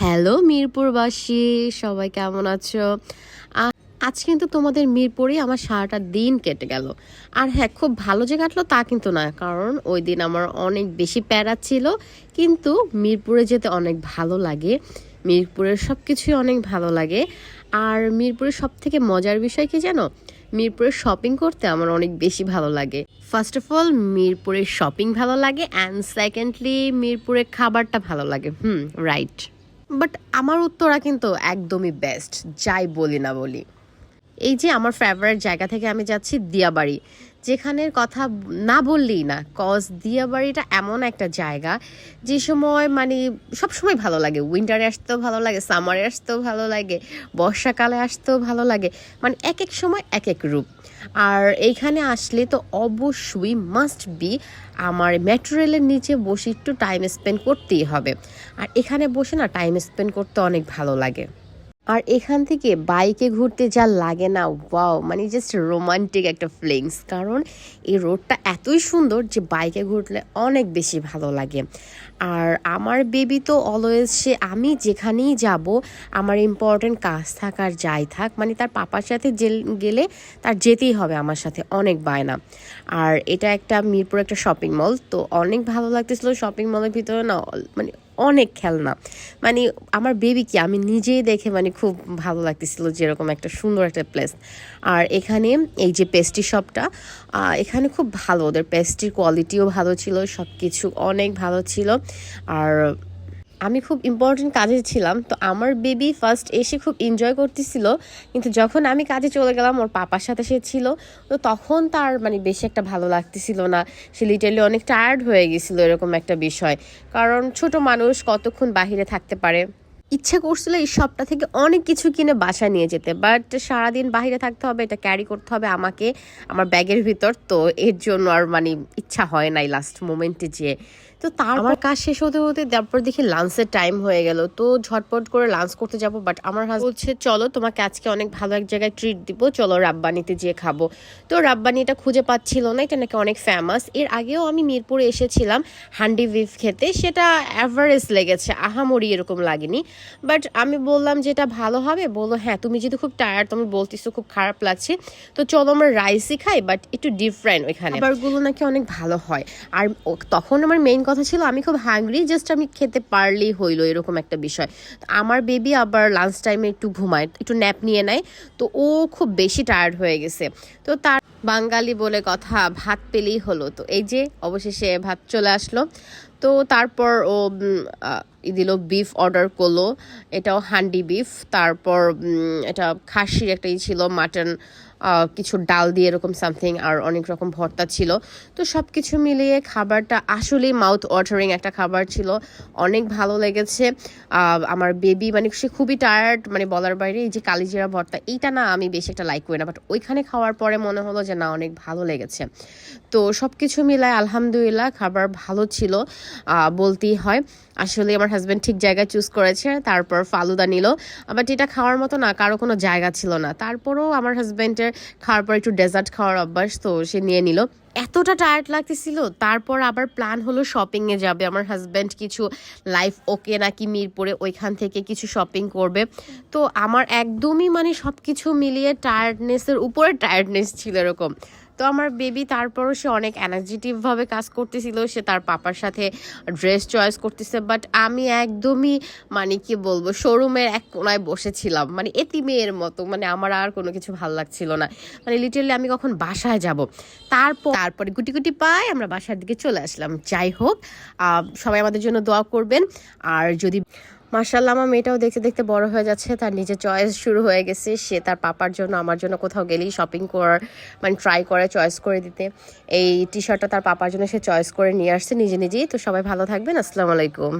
Hello মিরপুরবাসী, সবাই কেমন আছো? আজ কিন্তু তোমাদের মিরপুরে আমার সারাটা দিন কেটে গেল। আর হ্যাঁ খুব ভালো যে কাটলো তা কিন্তু না, কারণ ওই দিন আমার অনেক বেশি প্যারা ছিল, কিন্তু মিরপুরে যেতে অনেক ভালো লাগে। মিরপুরের সব কিছুই অনেক ভালো লাগে। আর মিরপুরের সব থেকে মজার বিষয় কি জানো? মিরপুরে শপিং করতে আমার অনেক বেশি ভালো লাগে। ফার্স্ট অফ অল মিরপুরের শপিং ভালো লাগে অ্যান্ড সেকেন্ডলি মিরপুরের খাবারটা ভালো লাগে। হুম রাইট বাট আমার উত্তরা কিন্তু একদমই বেস্ট যাই বলি না বলি। এই যে আমার ফেভারিট জায়গা থেকে আমি যাচ্ছি দিয়াবাড়ি। যেখানের কথা না বললেই না কজ দিয়াবাড়িটা এমন একটা জায়গা যে সময় মানে সব সময় ভালো লাগে। উইন্টারে আসতেও ভালো লাগে সামারে আসতেও ভালো লাগে, বর্ষাকালে আসতেও ভালো লাগে। মানে এক এক সময় এক এক রূপ। আর এইখানে আসলে তো অবশ্যই মাস্ট বি আমার মেট্রো রেলের নিচে বসে একটু টাইম স্পেন্ড করতেই হবে। আর এখানে বসে না টাইম স্পেন্ড করতে অনেক ভালো লাগে। আর এখান থেকে বাইকে ঘুরতে যা লাগে না, ওয়াও মানে জাস্ট রোমান্টিক একটা ফিলিংস কারণ এই রোডটা এতই সুন্দর যে বাইকে ঘুরলে অনেক বেশি ভালো লাগে। আর আমার বেবি তো অলওয়েজ সে, আমি যেখানেই যাব, আমার ইম্পর্টেন্ট কাজ থাক আর যাই থাক মানে তার পাপার সাথে গেলে তার যেতেই হবে আমার সাথে, অনেক বায়না। আর এটা একটা মিরপুর একটা শপিং মল তো অনেক ভালো লাগতেছিল শপিং মলের ভিতরে না মানে অনেক খেলনা। মানে আমার বেবিকে আমি নিজেই দেখে মানে খুব ভালো লাগতেছিল যেরকম একটা সুন্দর একটা প্লেস আর এখানে এই যে পেস্ট্রি শপটা এখানে খুব ভালো। ওদের পেস্ট্রির কোয়ালিটিও ভালো ছিল সব কিছু অনেক ভালো ছিল। আর আমি খুব ইম্পর্টেন্ট কাজে ছিলাম, তো আমার বেবি ফার্স্ট এসে খুব এনজয় করতেছিল। কিন্তু যখন আমি কাজে চলে গেলাম, ওর পাপার সাথে সে ছিল, তো তখন তার মানে বেশি একটা ভালো লাগতেছিল না। সে লিটারলি অনেক টায়ার্ড হয়ে গেছিল এরকম একটা বিষয়। কারণ ছোট মানুষ কতক্ষণ বাহিরে থাকতে পারে? ইচ্ছা করছিল এই শপটা থেকে অনেক কিছু কিনে বাসা নিয়ে যেতে বাট সারাদিন বাইরে থাকতে হবে, এটা ক্যারি করতে হবে আমাকে, আমার ব্যাগের ভিতর, তো এর জন্য আর মানে ইচ্ছা হয় নাই লাস্ট মোমেন্টে যেয়ে। তো তার আমার কাজ শেষ হতে হতে তারপর দেখি লাঞ্চের টাইম হয়ে গেল। তো ঝটপট করে লাঞ্চ করতে যাব বাট আমার হাজবেন্ড বলছে চলো তোমাকে আজকে অনেক ভালো এক জায়গায় ট্রিট দিব। চলো রাব্বানিতে যেয়ে খাব। তো রাব্বানি এটা খুঁজে পাচ্ছিল না এটা নাকি অনেক ফেমাস এর আগেও আমি মিরপুরে এসেছিলাম হান্ডি বিফ খেতে সেটা অ্যাভারেজ লেগেছে। আহামরি এরকম লাগেনি। বাট আমি বললাম যে এটা ভালো হবে? বলল হ্যাঁ তুমি যদি খুব টায়ার্ড তুমি বলতেছো খুব খারাপ লাগছে তো চলো আমরা রাইসই খাই বাট একটু ডিফারেন্ট ওইখানে। খাবারগুলো নাকি অনেক ভালো হয়। আর তখন আমার মেইন কথা ছিল, আমি খুব হাংরি জাস্ট আমি খেতে পারলেই হইল এরকম একটা বিষয়। আমার বেবি আবার লাঞ্চ টাইমে একটু ঘুমায়, একটু ন্যাপ নিয়ে নেয়, তো ও খুব বেশি টায়ার্ড হয়ে গেছে। তো তার বাঙালি বলে কথা, ভাত পেলেই হলো। তো এই যে, অবশেষে ভাত চলে আসলো। তো তারপর ও দিল বিফ অর্ডার করল। এটাও হান্ডি বিফ তারপর এটা খাসির একটা ই ছিল মাটন কিছু ডাল দিয়ে এরকম সামথিং আর অনেক রকম ভর্তা ছিল। তো সব কিছু মিলিয়ে খাবারটা আসলেই মাউথ ওয়াটারিং একটা খাবার ছিল। অনেক ভালো লেগেছে। আমার বেবি মানে সে খুবই টায়ার্ড মানে বলার বাইরে এই যে কালিজিরা ভর্তা, এইটা না আমি বেশি একটা লাইক করি না। বাট ওইখানে খাওয়ার পরে মনে হলো যে না, অনেক ভালো লেগেছে। তো সব কিছু মিলায় আলহামদুলিল্লাহ খাবার ভালো ছিল বলতেই হয়। আসলে আমার হাজব্যান্ড ঠিক জায়গায় চুজ করেছে, তারপর ফালুদা নিল। বাট এটা খাওয়ার মতো না, কারও কোনো জায়গা ছিল না। তারপরেও আমার হাজব্যান্ডের খাওয়ার পর একটু ডেজার্ট খাওয়ার অভ্যাস, তো সে নিয়ে নিল। এতটা টায়ার্ড লাগতেছিল, তারপর আবার প্ল্যান হলো শপিংয়ে যাবে। আমার হাজব্যান্ড কিছু লাইফ ওকে নাকি মিরপুরে, ওইখান থেকে কিছু শপিং করবে। তো আমার একদমই মানে সব কিছু মিলিয়ে টায়ার্ডনেসের উপরে টায়ার্ডনেস ছিল এরকম। তো আমার বেবি তারপরও সে অনেক এনার্জেটিভভাবে কাজ করতেছিল, সে তার পাপার সাথে ড্রেস চয়েস করতেছে বাট আমি একদমই মানে কি বলব শোরুমের এক কোনায় বসেছিলাম মানে এতি মেয়ের মতো মানে আমার আর কোনো কিছু ভালো লাগছিল না। মানে লিটারলি আমি কখন বাসায় যাব, তারপর, তারপরে গুটি গুটি পাই আমরা বাসার দিকে চলে আসলাম। যাই হোক সবাই আমাদের জন্য দোয়া করবেন, আর যদি মার্শাল্লাহ আমার মেয়েটাও দেখতে দেখতে বড় হয়ে যাচ্ছে। তার নিজের চয়েস শুরু হয়ে গেছে। সে তার পাপার জন্য, আমার জন্য কোথাও গেলেই শপিং করার মানে ট্রাই করে চয়েস করে দিতে। এই টি শার্টটা তার পাপার জন্য সে চয়েস করে নিয়ে আসছে নিজে নিজেই। তো সবাই ভালো থাকবেন। আসসালামু আলাইকুম।